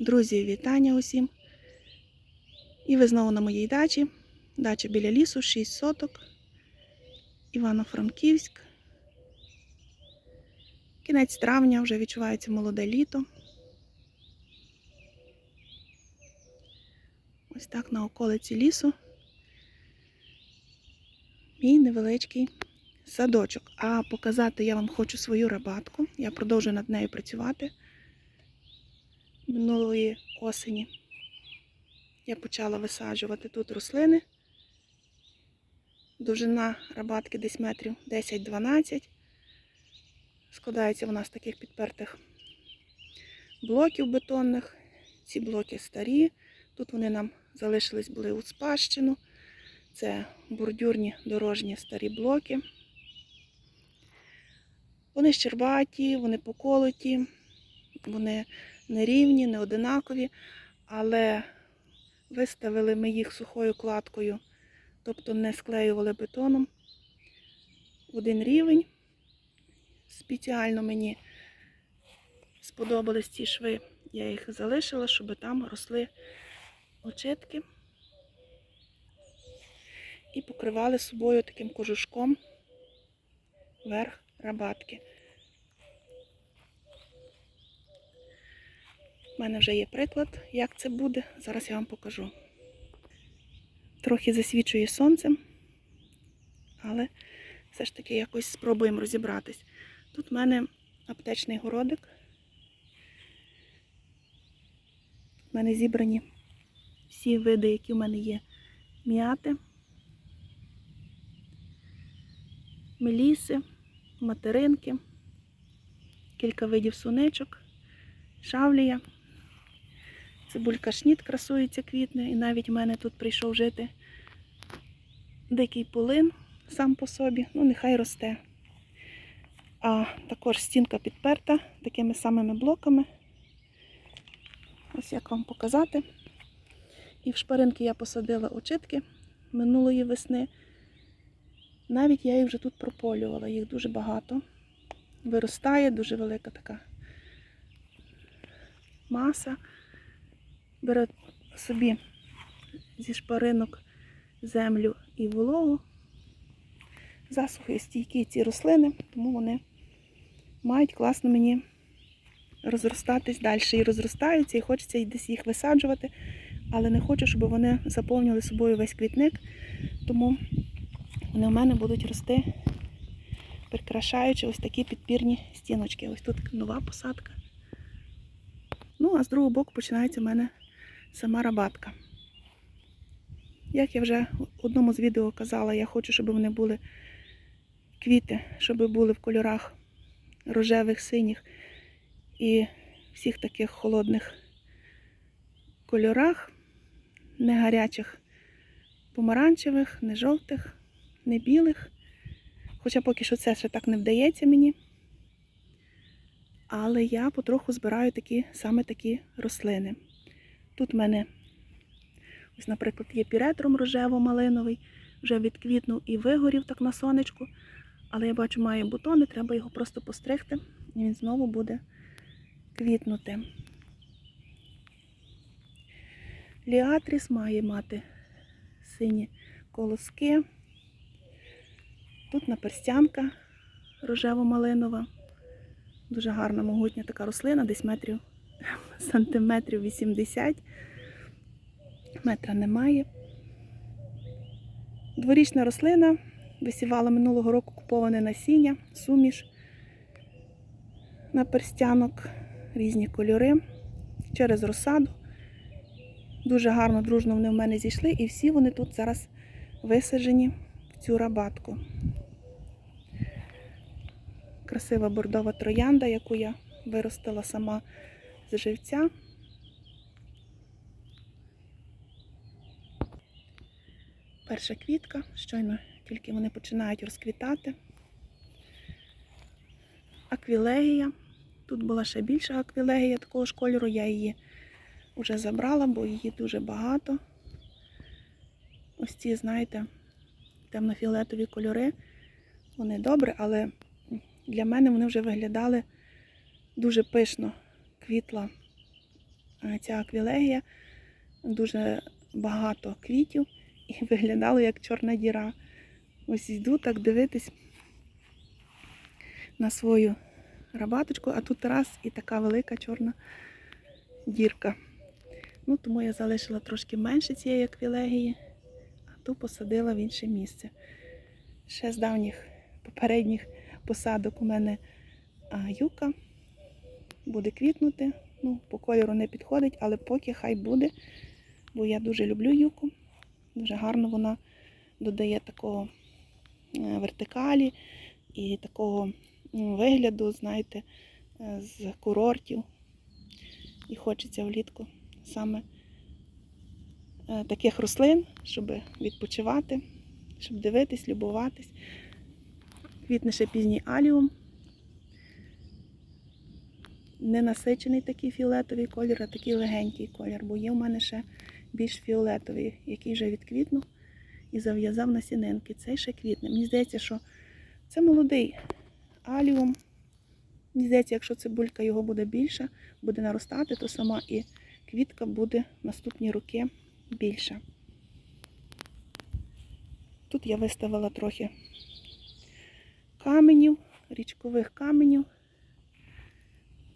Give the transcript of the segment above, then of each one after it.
Друзі, вітання усім. І ви знову на моїй дачі. Дача біля лісу, 6 соток. Івано-Франківськ. Кінець травня, вже відчувається молоде літо. Ось так на околиці лісу. Мій невеличкий садочок. А показати я вам хочу свою рабатку. Я продовжую над нею працювати минулої осені я почала висаджувати тут рослини. Довжина рабатки десь метрів 10-12. Складається вона з таких підпертих блоків бетонних. Ці блоки старі. Тут вони нам залишились були у спадщину. Це бордюрні дорожні старі блоки. Вони щербаті, вони поколоті, вони нерівні, не одинакові, але виставили ми їх сухою кладкою, тобто не склеювали бетоном один рівень. Спеціально мені сподобались ці шви, я їх залишила, щоб там росли очитки і покривали собою таким кожушком верх рабатки. У мене вже є приклад, як це буде. Зараз я вам покажу. Трохи засвічує сонцем, але все ж таки якось спробуємо розібратись. Тут в мене аптечний городик. У мене зібрані всі види, які в мене є м'яти, меліси, материнки, кілька видів суничок, шавлія. Цибулька шніт красується, квітне, і навіть в мене тут прийшов жити дикий полин сам по собі, ну нехай росте. А також стінка підперта такими самими блоками. Ось як вам показати. І в шпаринки я посадила очитки минулої весни. Навіть я їх вже тут прополювала, їх дуже багато. Виростає, дуже велика така маса бере собі зі шпаринок землю і вологу. Засухи стійкі ці рослини, тому вони мають класно мені розростатись далі. І розростаються, і хочеться десь їх висаджувати, але не хочу, щоб вони заповнювали собою весь квітник, тому вони в мене будуть рости, прикрашаючи ось такі підпірні стіночки. Ось тут нова посадка. Ну, а з другого боку починається в мене сама рабатка. Як я вже в одному з відео казала, я хочу, щоб вони були квіти, щоб були в кольорах рожевих, синіх і всіх таких холодних кольорах, не гарячих помаранчевих, не жовтих, не білих. Хоча поки що це ще так не вдається мені. Але я потроху збираю такі, саме такі рослини. Тут в мене, ось, наприклад, є піретром рожево-малиновий, вже відквітнув і вигорів так на сонечку. Але я бачу, має бутони, треба його просто постригти, і він знову буде квітнути. Ліатріс має мати сині колоски. Тут наперстянка рожево-малинова. Дуже гарна, могутня така рослина, десь метрів сантиметрів 80. Метра немає. Дворічна рослина висівала минулого року куповане насіння, суміш на перстянок, різні кольори через розсаду. Дуже гарно, дружно вони в мене зійшли, і всі вони тут зараз висаджені в цю рабатку. Красива бордова троянда, яку я виростила сама з живця. Перша квітка, щойно тільки вони починають розквітати. Аквілегія. Тут була ще більша аквілегія такого ж кольору, я її вже забрала, бо її дуже багато. Ось ці, знаєте, темно-фіолетові кольори. Вони добре, але для мене вони вже виглядали дуже пишно. Квітла е, ця аквілегія, дуже багато квітів і виглядало як чорна діра. Ось йду так дивитись на свою рабаточку, а тут раз і така велика чорна дірка. Ну, тому я залишила трошки менше цієї аквілегії, а ту посадила в інше місце. Ще з давніх попередніх посадок у мене юка буде квітнути. Ну, по кольору не підходить, але поки хай буде, бо я дуже люблю юку. Дуже гарно вона додає такого е, вертикалі і такого вигляду, знаєте, е, з курортів. І хочеться влітку саме е, таких рослин, щоб відпочивати, щоб дивитись, любуватись. Квітне ще пізній аліум. Не насичений такий фіолетовий колір, а такий легенький колір, бо є в мене ще більш фіолетовий, який вже відквітнув і зав'язав насінинки. Цей ще квітне. Мені здається, що це молодий аліум. Мені здається, якщо цибулька його буде більша, буде наростати, то сама і квітка буде наступні роки більша. Тут я виставила трохи каменів, річкових каменів.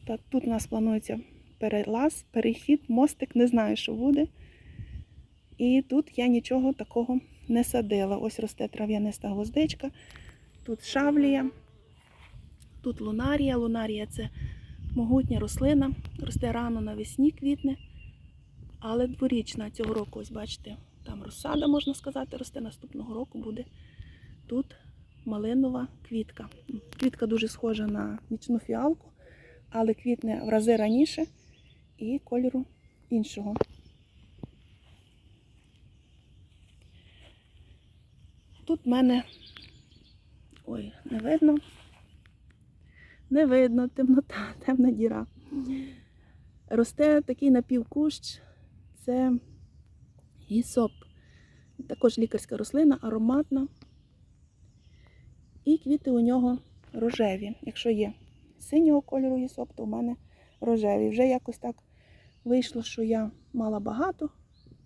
Так, тут у нас планується перелаз, перехід, мостик, не знаю, що буде. І тут я нічого такого не садила. Ось росте трав'яниста гвоздичка, тут шавлія, тут лунарія. Лунарія це могутня рослина, росте рано навесні квітне, але дворічна цього року, ось бачите, там розсада, можна сказати, росте наступного року буде тут малинова квітка. Квітка дуже схожа на нічну фіалку, але квітне в рази раніше і кольору іншого. Тут в мене. Ой, не видно. Не видно, темнота, темна діра. Росте такий напівкущ, це гісоп. Також лікарська рослина, ароматна. І квіти у нього рожеві. Якщо є синього кольору гісоп, то у мене рожеві. Вже якось так вийшло, що я мала багато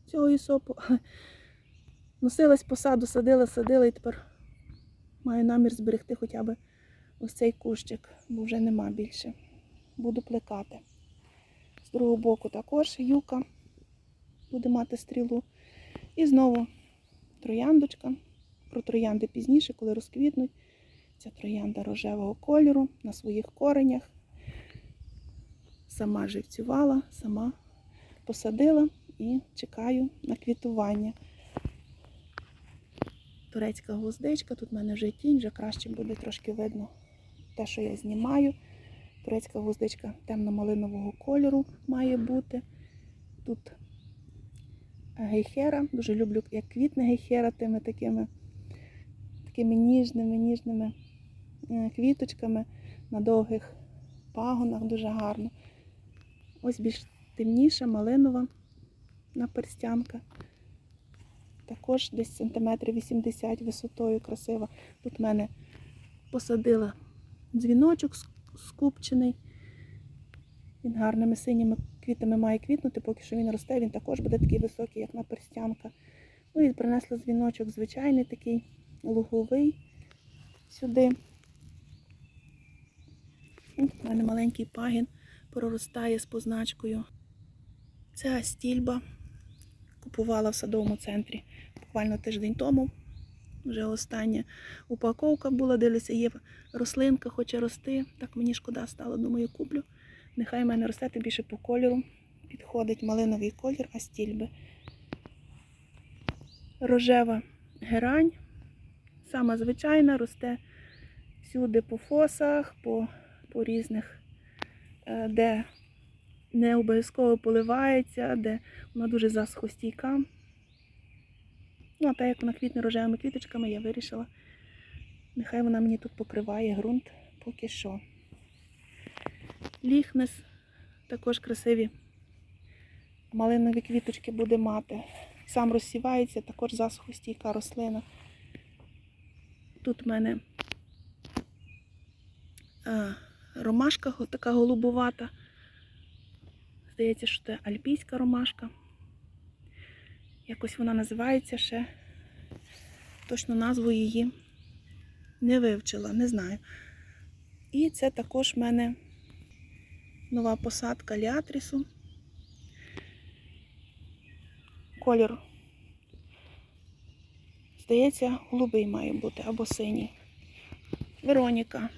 цього гісопу. Носилась по саду, садила, садила і тепер маю намір зберегти хоча б ось цей кущик, бо вже нема більше. Буду плекати. З другого боку також юка буде мати стрілу. І знову трояндочка. Про троянди пізніше, коли розквітнуть. Ця троянда рожевого кольору на своїх коренях. Сама живцювала, сама посадила і чекаю на квітування. Турецька гвоздичка, тут в мене вже тінь, вже краще буде трошки видно те, що я знімаю. Турецька гвоздичка темно-малинового кольору має бути. Тут гейхера, дуже люблю, як квітне гейхера тими такими, такими ніжними, ніжними квіточками на довгих пагонах, дуже гарно. Ось більш темніша, малинова наперстянка. Також десь сантиметрів 80 висотою красива. Тут в мене посадила дзвіночок скупчений. Він гарними синіми квітами має квітнути, поки що він росте, він також буде такий високий, як наперстянка. Ну і принесла дзвіночок звичайний такий луговий сюди. У мене маленький пагін проростає з позначкою. Це стільба. Купувала в садовому центрі буквально тиждень тому. Вже остання упаковка була, дивлюся, є рослинка, хоче рости. Так мені шкода стало, думаю, куплю. Нехай в мене росте більше по кольору. Підходить малиновий колір, а стільби. Рожева герань. Сама звичайна, росте всюди по фосах, по, по різних, е, де не обов'язково поливається, де вона дуже засухостійка. Ну, а так як вона квітне рожевими квіточками, я вирішила, нехай вона мені тут покриває ґрунт поки що. Ліхнес також красиві малинові квіточки буде мати. Сам розсівається, також засухостійка рослина. Тут в мене ромашка така голубувата. Здається, що це альпійська ромашка. Якось вона називається ще. Точно назву її не вивчила, не знаю. І це також в мене нова посадка ліатрісу. Колір, здається, голубий має бути або синій. Вероніка.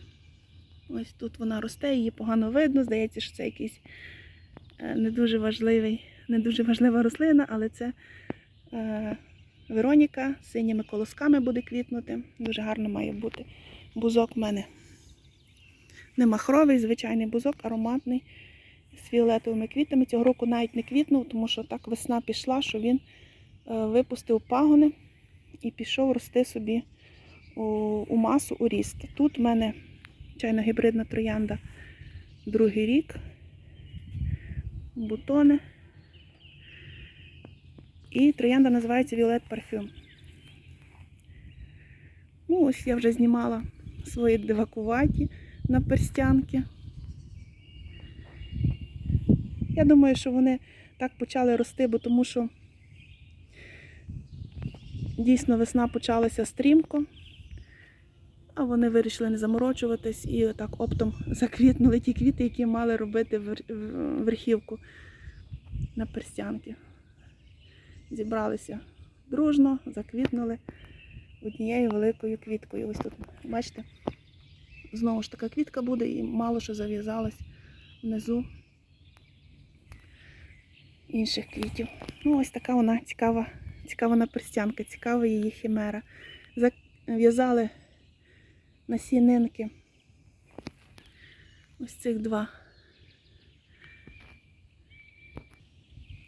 Ось тут вона росте, її погано видно. Здається, що це якийсь е, не дуже важливий, не дуже важлива рослина, але це е, Вероніка з синіми колосками буде квітнути. Дуже гарно має бути. Бузок в мене не махровий, звичайний бузок, ароматний, з фіолетовими квітами. Цього року навіть не квітнув, тому що так весна пішла, що він е, випустив пагони і пішов рости собі у, у масу, у ріст. Тут в мене чайно гібридна троянда другий рік, бутони. І троянда називається Violet Parfum. Ну, ось я вже знімала свої дивакуваті на перстянки. Я думаю, що вони так почали рости, бо тому що дійсно весна почалася стрімко, а вони вирішили не заморочуватись і так оптом заквітнули ті квіти, які мали робити верхівку на перстянки. Зібралися дружно, заквітнули однією великою квіткою. Ось тут, бачите, знову ж така квітка буде і мало що зав'язалось внизу інших квітів. Ну, ось така вона цікава, цікава наперстянка, цікава її химера. Зав'язали насінинки. Ось цих два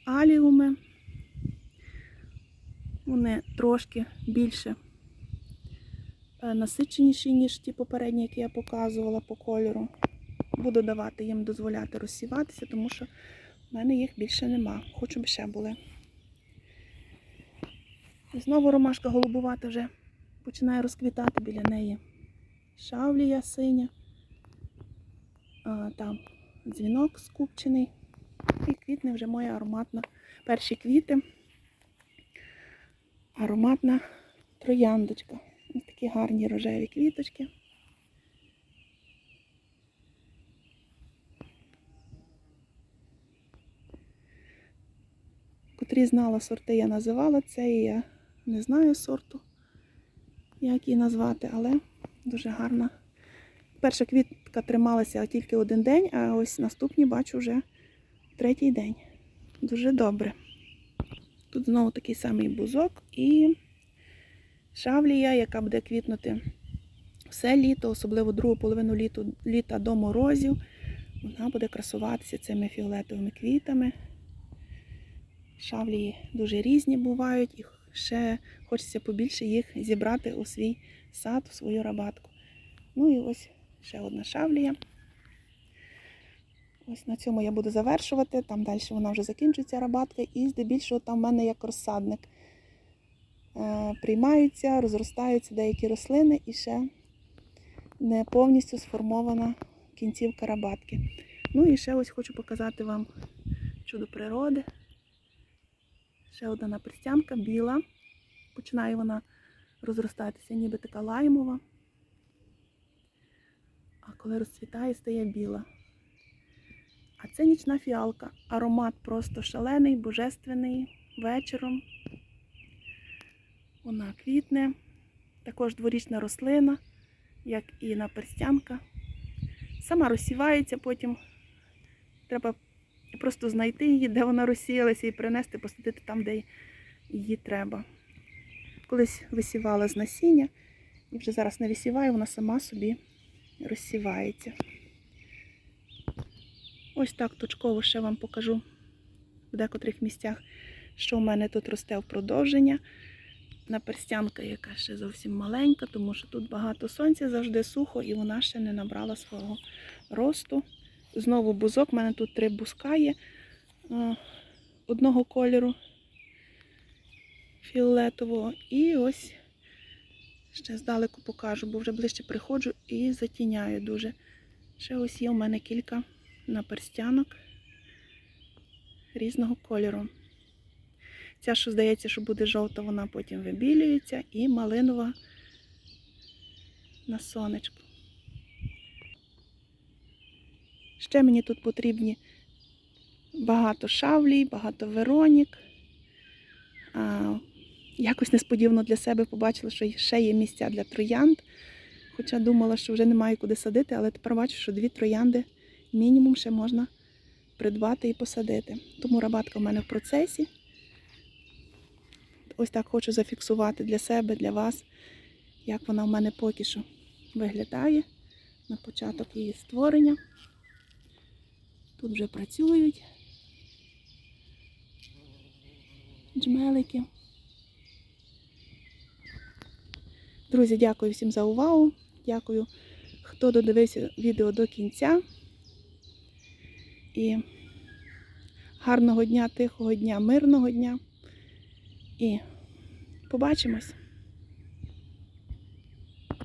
аліуми. Вони трошки більше е, насиченіші, ніж ті попередні, які я показувала по кольору. Буду давати їм дозволяти розсіватися, тому що в мене їх більше нема. Хочу б ще були. І знову ромашка голубувата вже починає розквітати біля неї. Шавлія синя. А, там дзвінок скупчений. І квітне вже моя ароматна. Перші квіти. Ароматна трояндочка. Ось такі гарні рожеві квіточки. Котрі знала сорти, я називала це, і я не знаю сорту, як її назвати, але дуже гарна. Перша квітка трималася тільки один день, а ось наступні бачу вже третій день. Дуже добре. Тут знову такий самий бузок і шавлія, яка буде квітнути все літо, особливо другу половину літу, літа до морозів. Вона буде красуватися цими фіолетовими квітами. Шавлії дуже різні бувають, і ще хочеться побільше їх зібрати у свій сад, у свою рабатку. Ну і ось ще одна шавлія. Ось на цьому я буду завершувати. Там далі вона вже закінчується рабатка, і здебільшого там в мене як розсадник. Е, Приймаються, розростаються деякі рослини і ще не повністю сформована кінцівка рабатки. Ну і ще ось хочу показати вам чудо природи. Ще одна наперстянка біла. Починає вона розростатися, ніби така лаймова. А коли розцвітає, стає біла. А це нічна фіалка. Аромат просто шалений, божественний. Вечором. Вона квітне. Також дворічна рослина, як і наперстянка. Сама розсівається, потім треба просто знайти її, де вона розсіялася, і принести, посадити там, де її треба. Колись висівала з насіння, і вже зараз не висіваю, вона сама собі розсівається. Ось так точково ще вам покажу в декотрих місцях, що в мене тут росте в продовження. Наперстянка, яка ще зовсім маленька, тому що тут багато сонця, завжди сухо, і вона ще не набрала свого росту. Знову бузок, у мене тут три бузка є е, одного кольору фіолетового. І ось ще здалеку покажу, бо вже ближче приходжу і затіняю дуже. Ще ось є у мене кілька наперстянок. різного кольору. Ця, що здається, що буде жовта, вона потім вибілюється, і малинова на сонечку. Ще мені тут потрібні багато шавлій, багато веронік. А, якось несподівано для себе побачила, що ще є місця для троянд. Хоча думала, що вже немає куди садити, але тепер бачу, що дві троянди мінімум ще можна придбати і посадити. Тому рабатка в мене в процесі. Ось так хочу зафіксувати для себе, для вас, як вона в мене поки що виглядає на початок її створення. Тут вже працюють джмелики. Друзі, дякую всім за увагу. Дякую, хто додивився відео до кінця. І гарного дня, тихого дня, мирного дня. І побачимось!